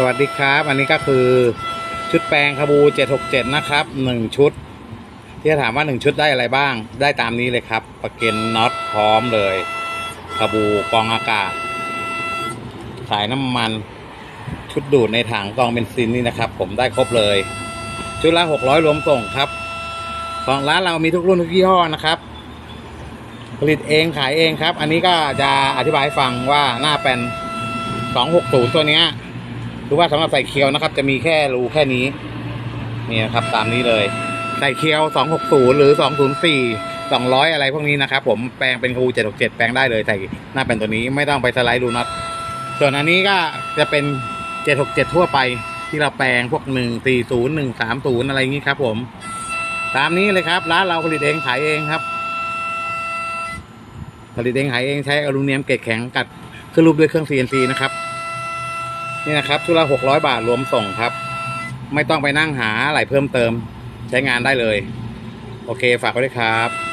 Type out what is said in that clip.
สวัสดีครับ อันนี้ก็คือชุดแปลงคาบู 767 นะครับ 1 ชุด ที่จะถามว่า 1 ชุดได้อะไรบ้าง ได้ตามนี้เลยครับ ประเก็นน็อตพร้อมเลยคาบูกองอากาศ สายน้ำมัน ชุดดูดในถังกองเบนซินนี่นะครับ ผมได้ครบเลย ชุดละ 600 รวมส่งครับของร้านเรามีทุกรุ่นทุกยี่ห้อนะครับ ผลิตเองขายเองครับ อันนี้ก็จะอธิบายให้ฟังว่าหน้าเป็น260 ตัวเนี้ย หรือว่าสำหรับใส่เคียวนะครับ จะมีแค่รูแค่นี้ นี่นะครับ ตามนี้เลย ใส่เคียว 260 หรือ 204 200 อะไรพวกนี้นะครับผมแปลงเป็นครู767 แปลงได้เลยใส่หน้าเป็นตัวนี้ไม่ต้องไปสไลด์รูน็อตส่วนอันนี้ก็จะเป็น 767 ทั่วไปที่เราแปลงพวก 140 130 อะไรอย่างนี้ครับผม ตามนี้เลยครับ ร้านเราผลิตเองขายเองครับ ผลิตเองขายเองใช้อลูมิเนียมเกรดแข็งกัดขึ้นรูปด้วยเครื่อง CNC นะครับ นี่นะครับชุดละหกร้อยบาทรวมส่งครับ ไม่ต้องไปนั่งหาอะไรเพิ่มเติม ใช้งานได้เลย โอเคฝากไว้ด้วยครับ